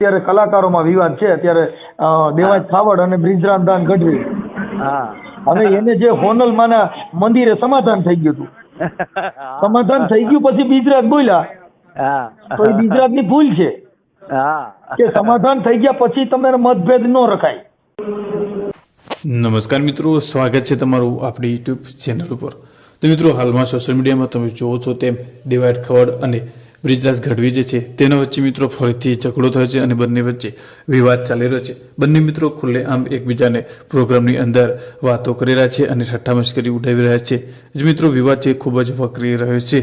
અત્યારે કલાકારોમાં વિવાદ છે. અત્યારે દેવાજ ખાવડ અને બ્રિજરામ દાન ગઢવી. હવે એને જે હોનલ માના મંદિરે સમાધાન થઈ ગયું હતું. સમાધાન થઈ ગયું પછી બીજરાજ બોલ્યા. તો એ બીજરાજની ભૂલ છે. કે સમાધાન થઈ ગયા પછી તમારે મતભેદ ન રખાય. નમસ્કાર મિત્રો સ્વાગત છે તમારું આપણી યુટ્યુબ ચેનલ ઉપર. તો મિત્રો હાલમાં સોશિયલ મીડિયામાં તમે જોવો છો તેમ દેવાયત ખવડ અને બ્રિજરાજ ગઢવી જે છે, તેના વચ્ચે મિત્રો ફરીથી ઝઘડો થયો છે અને બંને વચ્ચે વિવાદ ચાલી રહ્યો છે. બંને મિત્રો ખુલ્લે આમ એકબીજાને પ્રોગ્રામની અંદર વાતો કરી રહ્યા છે અને ઠઠ્ઠા મશ્કરી ઉડાવી રહ્યા છે. જે મિત્રો, વિવાદ છે ખૂબ જ વકરી રહ્યો છે.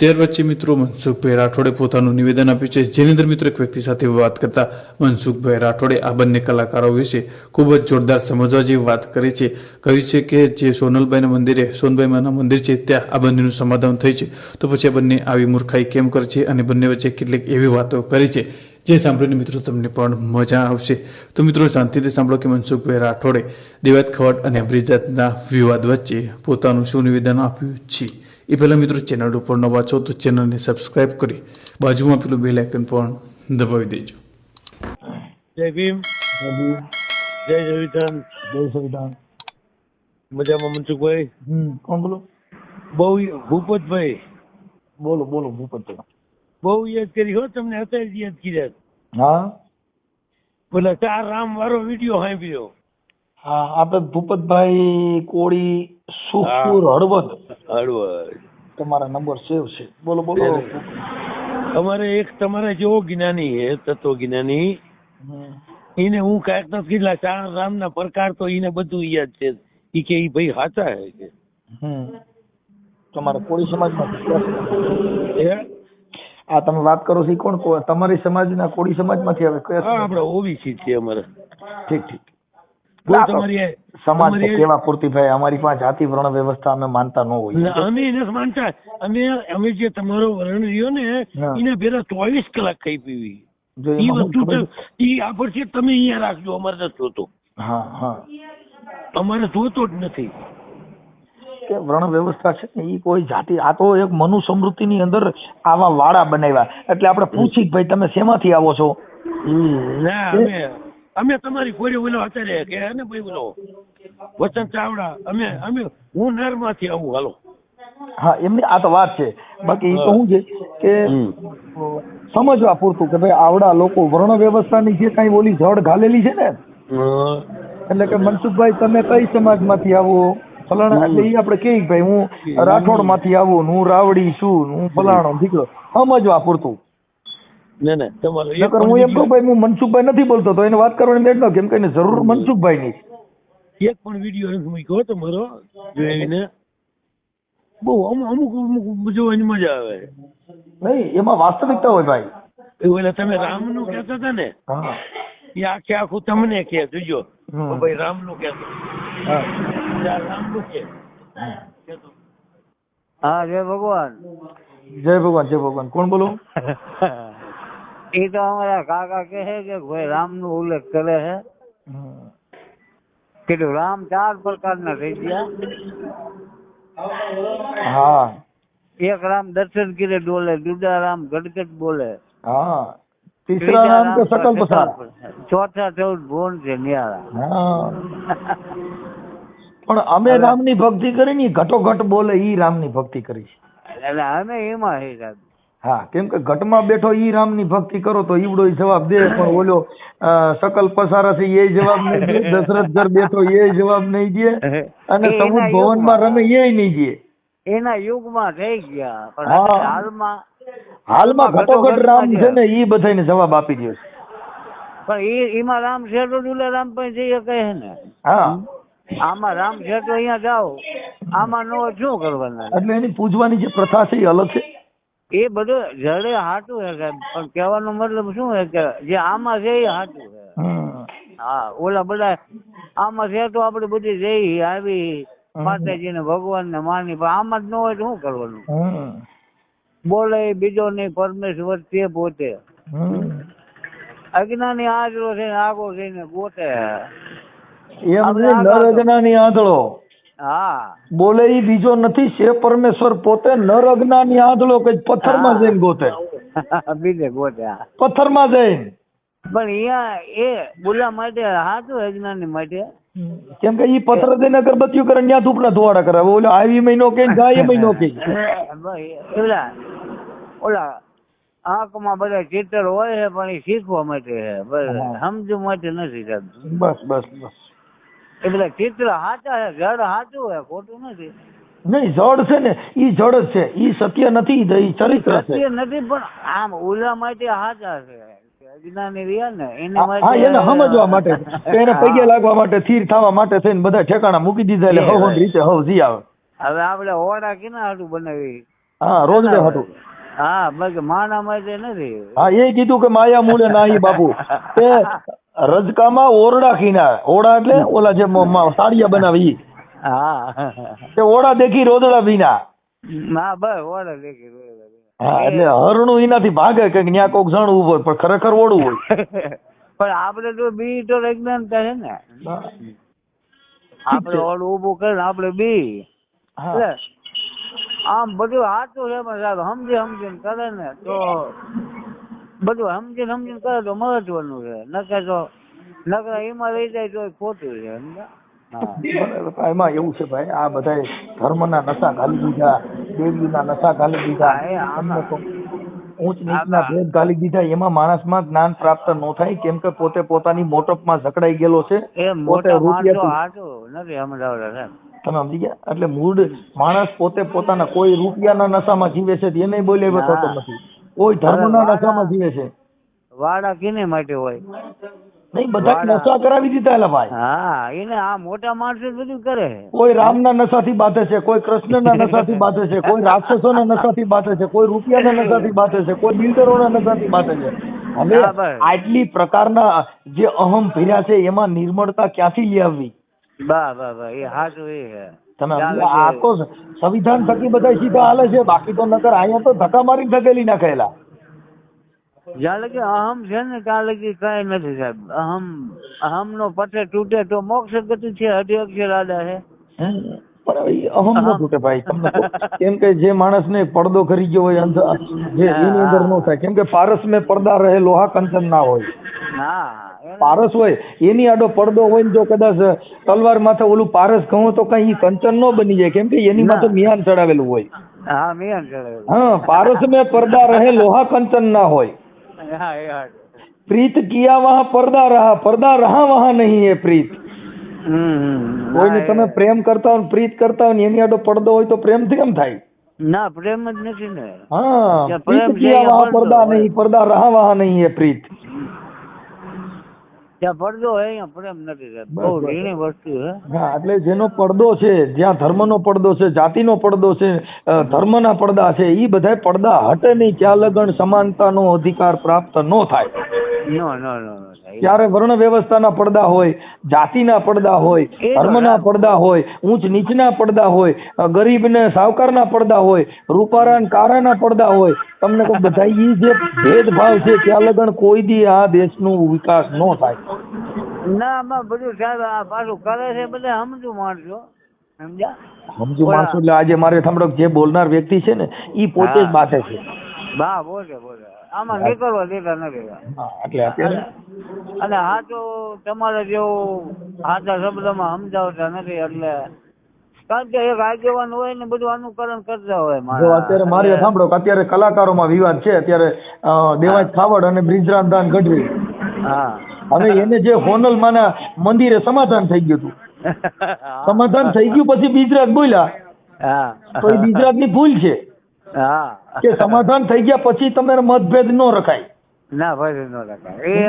ત્યાર વચ્ચે મિત્રો મનસુખભાઈ રાઠોડે પોતાનું નિવેદન આપ્યું છે. જેની અંદર મિત્રો એક વ્યક્તિ સાથે વાત કરતા મનસુખભાઈ રાઠોડે આ બંને કલાકારો વિશે ખૂબ જ જોરદાર સમજવા જેવી વાત કરી છે. કહ્યું છે કે જે સોનલભાઈના મંદિરે સોનબાઈમાના મંદિર છે, ત્યાં આ બંનેનું સમાધાન થયું છે. તો પછી આ બંને આવી મૂર્ખાઈ કેમ કરે છે અને બંને વચ્ચે કેટલીક એવી વાતો કરી છે, જે સાંભળીને મિત્રો તમને પણ મજા આવશે. તો મિત્રો શાંતિથી સાંભળો કે મનસુખભાઈ રાઠોડે દેવાત ખવડ અને બ્રિજાતના વિવાદ વચ્ચે પોતાનું શું નિવેદન આપ્યું છે? એ પહેલાં મિત્રો ચેનલ ઉપર નવા છો તો ચેનલને સબસ્ક્રાઇબ કરી બાજુમાં પેલું બેલ આઇકન પણ દબાવી દેજો. જય ભીમ. જય ભીમ જય સંવિધાન મજામાં મનસુખભાઈ? કોણ બોલો? બહુ ભૂપતભાઈ. બોલો બોલો ભૂપત બહુ યાદ કરી હો તમને અત્યારે યાદ કર્યા હા? પેલા ચાર રામ વાળો વીડિયો સાંભળ્યો. હા આપણે ભૂપતભાઈ કોળી સુખપુર હળવદ. હળવદ તમારા નંબર સેવ છે. બોલો બોલો. અમારે એક તમારા જેવો જ્ઞાની હે તત્વ જ્ઞાની એને હું કાંઈક નથી કીધલા ચાર રામના પ્રકાર તો એને બધું યાદ છે. ઈ કે ઈ ભાઈ સાચા હે કે. તમારા કોળી સમાજમાં હે? આ તમે વાત કરો છો કોણ કો- તમારી સમાજના કોળી સમાજમાંથી આવે કયા આપણે ઓબીસી છે અમારે. ઠીક ઠીક. તમારી સમાજ તો કેવા પૂરતી ભાઈ અમારી પાસે જાતિ વર્ણ વ્યવસ્થા અમે માનતા ન હોય અમે એને માનતા. અમે અમે જે તમારો વર્ણ રહ્યો ને એને પેલા ચોવીસ કલાક કઈ પીવી. એ વસ્તુ હું તો- ઈ આ પછી તમે અહીંયા રાખજો અમારે નથી જોતો. હા હા. અમારે જોતો જ નથી. કે વર્ણ વ્યવસ્થા છે ને એ કોઈ જાતિ આ તો એક મનુ સમૃદ્ધિની અંદર આવા વાડા બનાવ્યા. એટલે આપણે પૂછી ભાઈ તમે શેમાંથી આવો છો? ના અમે અમે તમારી કોઈ ઓલો અત્યારે કે ને ભાઈ ઓલો વચન ચાવડા અમે અમે હું નરમાંથી આવું હાલો. હા એમની આ તો વાત છે. બાકી તો શું છે કે સમજવા પૂરતું કે ભાઈ આવડા લોકો વર્ણ વ્યવસ્થાની જે કાંઈ ઓલી જડ ઘાલેલી છે ને એટલે કે મનસુખભાઈ તમે કઈ સમાજમાંથી આવો? ફલાણા એટલે ઈ આપણે કે ભાઈ હું રાઠોડમાંથી આવું હું રાવડી છું હું ફલાણો દીકરો. સમજવા પૂરતું. ને ને તમારે હું એમ કહું ભાઈ હું મનસુખભાઈ નથી બોલતો તો એને વાત કરવાની બેઠ કેમ કે જરૂર મનસુખભાઈ ની એક પણ વીડિયો નથી મૂક્યો તમારો જોઈને. બહુ અમુક અમુક અમુક જોવાની મજા આવે. નહીં એમાં વાસ્તવિકતા હોય ભાઈ. એ ઓલા તમે રામનું કહેતા હતા ને હા. એ આખે આખું તમને કે જોજો. ભાઈ રામનું કહેતો હા. રામનું કે હા જય ભગવાન. જય ભગવાન જય ભગવાન. કોણ બોલો? એ તો અમારા કાકા કહે કે ભાઈ રામ નો ઉલ્લેખ કરે છે. કીધું રામ ચાર પ્રકારના થઈ ગયા. હા. એક રામ દર્શન કરે ડોલે દુડા રામ ગડગડ બોલે. હા. તીસરા નામ તો સકલ પસાર ચોથા ચૌદ ભુવન છે નિયારા. હા. પણ અમે રામની ભક્તિ કરી ની ઘટોઘટ બોલે ઈ રામની ભક્તિ કરી એટલે અમે એમાં હે સાહેબ. હા કેમ કે ઘટમાં બેઠો ઈ રામની ભક્તિ કરો તો ઈવડો જવાબ દે પણ ઓલો સકલ પસારા છે એ જવાબ નહીં દે દશરથ ઘર બેઠો એ જવાબ નહીં દે અને સમુદ ભવનમાં રમે એ નહીં દે. એના યુગમાં થઈ ગયા પણ હાલમાં હાલમાં ઘટોઘટ રામ છે ને ઈ બધાને જવાબ આપી દે છે. પણ એ એમાં રામ છે તો દુલા રામ પણ જઈએ કહે ને. હા. આમાં રામ છે તો અહીંયા જાઓ આમાં નો શું કરવાના? એટલે એની પૂજવાની જે પ્રથા છે એ અલગ છે. એ બધું જડે હાટું છે સાહેબ. પણ કહેવાનો મતલબ શું છે કે જે આમાં છે એ હાટું છે હા ઓલા બધા આમાં છે તો આપણે બધી જઈ આવી માતાજી ને ભગવાન ને માની પણ આમાં જ ન હોય તો શું કરવાનું. બોલે બીજો નહીં પરમેશ્વર તે પોતે. અજ્ઞાની આજરો છે આગો છે ને પોતે. એમ નર અજ્ઞાની આંધળો. હા. બોલે ઈ બીજો નથી છે પરમેશ્વર પોતે નર અજ્ઞાની આંધળો કે પથ્થરમાં જઈને ગોતે. બીજે ગોતે પથ્થરમાં જઈને. પણ અહીંયા એ બોલા માટે હાથું અજ્ઞાની માટે. કેમ કે ઈ પથ્થર દઈને અગરબત્તીઓ કરે ત્યાં ધૂપના ધોવાડા કરે. ઓલો આવી મહિનો કે જાય મહિનો કે ઓલા ઓલા આંખમાં બધા ચિત્ર હોય છે પણ એ શીખવા માટે છે. બસ. સમજવા માટે નથી બસ બસ બસ. એ બધા ચિત્ર સાચા છે જડ સાચું છે ખોટું નથી. નહીં જડ છે ને ઈ જડ જ છે ઈ સત્ય નથી ઈ ચરિત્ર છે. સત્ય નથી પણ આમ ઓલા માટે સાચા છે. અજ્ઞાની રહ્યા ને એને હા એને સમજવા માટે. એને પગે લાગવા માટે થીર થવા માટે થઈને બધા ઠેકાણા મૂકી દીધા એટલે હવ. રીતે હવ જી આવે. હવે આપણે ઓડા કેના હાટું બનાવી? હા રોજ હા બાકી માણા માટે નથી. હા એ કીધું કે માયા મૂળે નાહી બાપુ. તે રજકામાં ઓરડા ખીના ઓરડા એટલે ઓલા જે સાડિયા બનાવી. હા. તે ઓરડા દેખી રોદડા ભીના ના બસ ઓરડા દેખી હા એટલે હરણું એનાથી ભાગે કે ન્યા કોક જણ ઊભો પણ ખરેખર ઓળું હોય. પણ આપણે તો બી તો અજ્ઞાનતા છે ને. આપણે ઓળું ઊભું કરે ને આપણે બી. આમ બધું સાચું છે સમજી સમજીને કરે ને તો બધું સમજી સમજીને કરે તો મહત્વનું છે. નકર તો નકર એમાં રહી જાય તો ખોટું છે. એમાં એવું છે ભાઈ આ બધા ધર્મના નશા ઘાલી દીધા દેવીના નશા ઘાલી દીધા ઊંચ નીચના ભેદ ઘાલી દીધા એમાં માણસમાં જ્ઞાન પ્રાપ્ત ન થાય કેમ કે પોતે પોતાની મોટપમાં જકડાઈ ગયેલો છે પોતે તમે સમજી ગયા? એટલે મૂળ માણસ પોતે પોતાના કોઈ રૂપિયાના નશામાં જીવે છે એને બોલે થતો નથી. કોઈ ધર્મના નશામાં જીવે છે. વાડા કેને માટે હોય? નહીં બધા નશા કરાવી દીધા એલા ભાઈ. હા એને આ મોટા માણસો બધું કરે. કોઈ રામના નશાથી બાંધે છે કોઈ કૃષ્ણના નશાથી બાંધે છે કોઈ રાક્ષસોના નશાથી બાંધે છે કોઈ રૂપિયાના નશાથી બાંધે છે કોઈ બિલ્ડરોના નશાથી બાંધે છે. હવે આટલી પ્રકારના જે અહમ ભર્યા છે એમાં નિર્મળતા ક્યાંથી લઈ આવવી બા બા બા એ સાચું એ તમે આ તો સંવિધાન થકી બધા સીધા હાલે છે બાકી તો નકર અહીંયા તો ધક્કા મારી ધકેલી નાખેલા. જ્યાં લગી અહમ છે ને ત્યાં લગી કઈ નથી સાહેબ. અહમ અહમ નો પટે તૂટે તો મોક્ષ ગતિ છે હજી અક્ષર આડા છે અહમ ન તૂટે ભાઈ. તમને કેમ કે જે માણસને પડદો કરી ગયો હોય જે એની અંદર ન થાય. કેમ કે પારસ મેં પડદા રહે લોહા કંચન ના હોય. હા. પારસ હોય એની આડો પડદો હોય ને જો કદાચ તલવાર માથે ઓલું પારસ ઘઉં તો કઈ કંચન ન બની જાય કેમ કે એની. માથે મિયાન ચડાવેલું હોય હા મિયાન ચડાવેલું. હા પારસ મેં પડદા રહે લોહા કંચન ના હોય હા પ્રીત કિયા વહા પડદા રહા પડદા રહા વહા નહીં એ પ્રીત. કોઈને તમે પ્રેમ કરતા હોય પ્રીત કરતા હોય એની આડો પડદો હોય તો પ્રેમ કેમ થાય ના પ્રેમ જ નથી ને હા પ્રેમ છે, કિયા અહીંયા વહાં પડદો. નહીં પડદા રહા વહા નહીં એ પ્રીત ત્યાં પડદો હોય અહીંયા પ્રેમ નથી બહુ બસ. વસ્તુ હે હા એટલે જેનો પડદો છે જ્યાં ધર્મનો પડદો છે જાતિનો પડદો છે ધર્મના પડદા છે એ બધા પડદા હટે નહીં ત્યાં લગન સમાનતાનો અધિકાર પ્રાપ્ત ન થાય. ત્યારે વર્ણ વ્યવસ્થાના પડદા હોય જાતિના પડદા હોય ધર્મના પડદા હોય ઊંચ નીચના પડદા હોય ગરીબ ને સાવકારના પડદા હોય રૂપારા કારાના પડદા હોય તમને કહું બધા ઈ જે ભેદભાવ છે ત્યાં લગન કોઈ દી આ દેશનો વિકાસ ન થાય. ના આમાં બધું સાહેબ આ પાછું કરે છે બધા સમજુ માણસો સમજ્યા? સમજુ માણસો એટલે આજે મારે સમજો જે બોલનાર વ્યક્તિ છે ને ઈ પોતે જ હા. છે. બા બોલે બોલે. આમાં નીકળવા દેતા નથી હા, એટલે અત્યારે? અને હાચો તમારે જેવું હાચા શબ્દમાં સમજાવતા નથી એટલે કારણ કે એક આગેવાન હોય ને બધું અનુકરણ કરતા હોય જો અત્યારે કલાકારો સાંભળો કે અત્યારે કલાકારોમાં વિવાદ છે અત્યારે દેવાજ ખાવડ અને બ્રિજરાજ દાન ગઢવી. હા. હવે એને જે હોનલ માના મંદિરે સમાધાન થઈ ગયું હતું. સમાધાન થઈ ગયું પછી બીજરાજ બોલ્યા. હા. તો એ બીજરાજની ભૂલ છે. હા. કે સમાધાન થઈ ગયા પછી તમે મતભેદ ન રખાય. ના ભાઈ નો રખાય. એ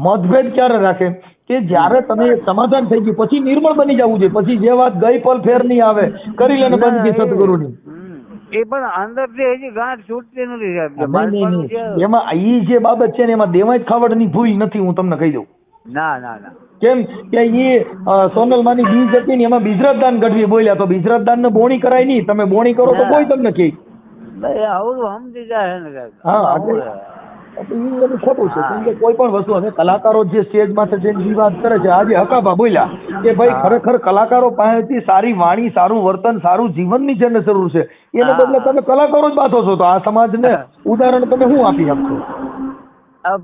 મતભેદ ક્યારે રાખે? કે જ્યારે તમે સમાધાન થઈ ગયું પછી નિર્મળ બની જવું જોઈએ. પછી જે વાત ગઈ પલ ફેર નહીં આવે કરી લેને બંધ ના, એ- સદગુરુની એ પણ અંદરથી હજી ગાંઠ છૂટતી નથી એમાં ઈ જે બાબત છે ને એમાં દેવાજ ખાવડની ભૂલ નથી હું તમને કહી દઉં. ના ના ના. કેમ કે ઈ સોનલ માની બીજ હતી ને એમાં બીજરાજ દાન ગઢવી બોલ્યા. તો બીજરાજ દાન ને બોણી કરાય નહીં. તમે બોણી કરો તો કોઈ તમને કહે. આવડું સમજી જાય ને ખોટું છે. કેમ કે કોઈ પણ વસ્તુ હવે કલાકારો જે સ્ટેજ માથે જઈને વાત કરે છે આજે હકાભા બોલ્યા કે ભાઈ ખરેખર કલાકારો પાસેથી સારી વાણી સારું વર્તન સારું જીવનની જેને જરૂર છે એને બદલે તમે કલાકારો જ બાંધો છો તો આ સમાજને ઉદાહરણ તમે શું આપી આપશો?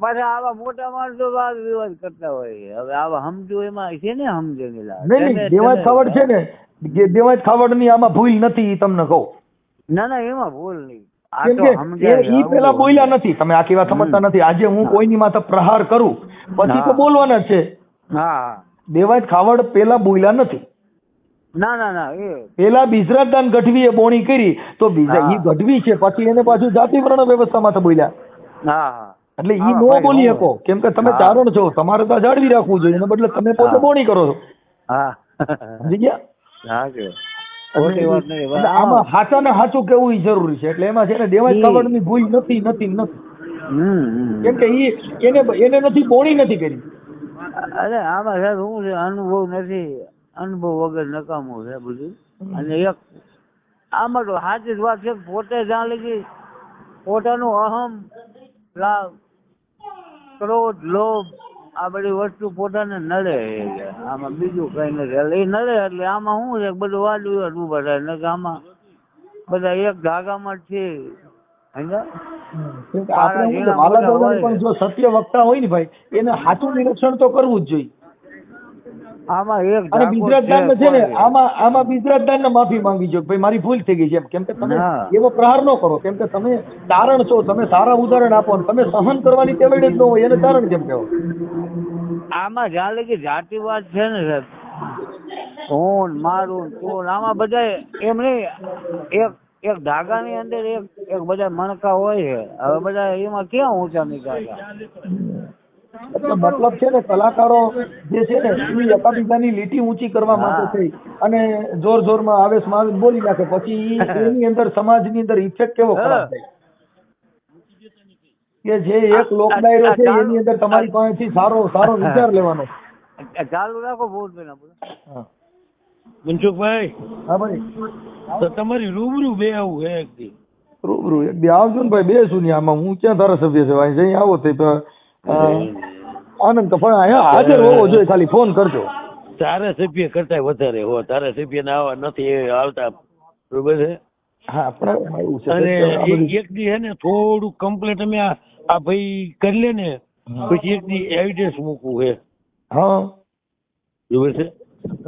પાછા આવા મોટા માણસો વાદ વિવાદ કરતા હોય હવે આવા સમજો એમાં છે ને સમજે. નહીં દેવાજ ખાવડ છે ને દેવાજ ખાવડની આમાં ભૂલ નથી તમને કહું. ના ના એમાં ભૂલ નહીં. ઈ પેલા બોલ્યા નથી. તમે આખી વાત સમજતા નથી. આજે હું કોઈની માથે પ્રહાર કરું પછી તો બોલવાના છે. હા. દેવાજ ખાવડ પેલા બોલ્યા નથી. ના ના ના એ. પેલા બિજરાજદાન ગઢવીએ બોણી કરી તો બીજા એ ઈ ગઢવી છે પછી એને પાછું જાતિ વર્ણ વ્યવસ્થામાં તો બોલ્યા. હા એટલે ઈ નો બોલી શકો. કેમ કે તમે ચારણ છો તમારે તો જાળવી રાખવું જોઈએ એના બદલે તમે પોતે. બોણી કરો છો. હા. સમજી ગયા? હા. આમાં હાચા ને હાચું કેવું જરૂરી છે. એટલે એમાં છે ને દેવાજ કાવડની ભૂલ નથી નથી નથી. કેમ કે ઈ એને એને નથી બોણી નથી કરી. અરે આમાં સાહેબ શું છે? અનુભવ નથી. અનુભવ વગર નકામું છે બધું. અને એક આમાં તો સાચી વાત છે પોતે જ્યાં લગી પોતાનું અહમ ક્રોધ લોભ આ બધી વસ્તુ પોતાને નડે. આમાં બીજું કઈ નથી. એટલે એ નડે એટલે આમાં શું છે? બધું વાદું હતું બધા ને આમાં બધા એક ધાગામાં છે? જો સત્ય વક્તા હોય ને ભાઈ એને સાચું નિરીક્ષણ તો કરવું જ જોઈએ. આમાં એક અને ધાગો છે ને. આમાં માફી માંગી જોઈએ ભાઈ મારી ભૂલ થઈ ગઈ છે કેમ કે તમે એવો પ્રહાર ન કરો. કેમ કે તમે તારણ છો તમે સારા ઉદાહરણ આપો તમે સહન કરવાની ટેવડ જ ન હોય એને તારણ કેમ કહેવાય? આમાં જ્યાં લગી જાતિવાદ છે ને સાહેબ. કોણ મારું કોણ આમાં બધા એમ નહીં. એક એક ધાગાની અંદર એક એક બધા મણકા હોય છે. હવે બધા એમાં ક્યાં ઊંચા નીકળ્યા એટલે મતલબ છે ને કલાકારો જે છે ને એ એકાબીજાની લીટી ઊંચી કરવા માટે થઈ અને જોર જોરમાં આવેશમાં આવીને બોલી નાખે. પછી એની અંદર સમાજની અંદર ઇફેક્ટ કેવો ખરાબ થાય? કે જે એક લોક ડાયરો છે એની અંદર તમારી પાસેથી સારો સારો વિચાર લેવાનો. ચાલુ રાખો બોલ પેલા હા. મનસુખભાઈ હા ભાઈ. તો તમારી રૂબરૂ બે આવું એક દી. રૂબરૂ એક દી આવજો ને ભાઈ બેસું ને આમાં. હું ક્યાં ધારાસભ્ય છે? ભાઈ જઈ આવો તો આનંદ તો પણ અહીંયા હાજર હોવો જોઈએ ખાલી ફોન કરજો. ધારાસભ્ય કરતા વધારે હો. ધારાસભ્ય ના આવા નથી આવતા. બરોબર છે? હા અને એક- દી હે ને થોડું કમ્પ્લેટ અમે આ ભાઈ કરી લે ને પછી એક દી એવિડન્સ મૂકવું હે. હા. બરોબર છે?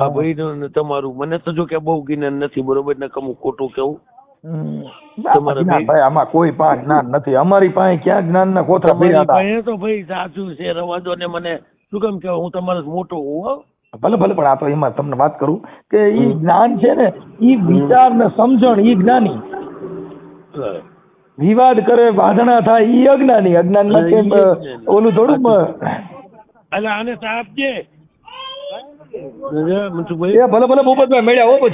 આ ભાઈ ને તમારું. મને તો જો કે બહુ જ્ઞાન નથી બરોબર? ને કમું ખોટું કેવું ભાઈ- આમાં કોઈ પાંચ જ્ઞાન નથી. અમારી પાસે ક્યાં જ્ઞાન ના કોથળા પડ્યા હતા? તો ભાઈ સાચું છે રવાજો ને મને શું કેમ કે હું તમારો મોટો હું. ભલે ભલે પણ આ તો એમાં તમને વાત કરું કે ઈ જ્ઞાન છે ને ઈ વિચાર ને સમજણ ઈ જ્ઞાની. વિવાદ કરે વાદણા થાય ઈ અજ્ઞાની. અજ્ઞાનમાં કેમ ઓલું થોડુંક મ- એટલે આને સાહેબ છે ભલે ભલે ભૂપતભાઈ મળ્યા હો પછી.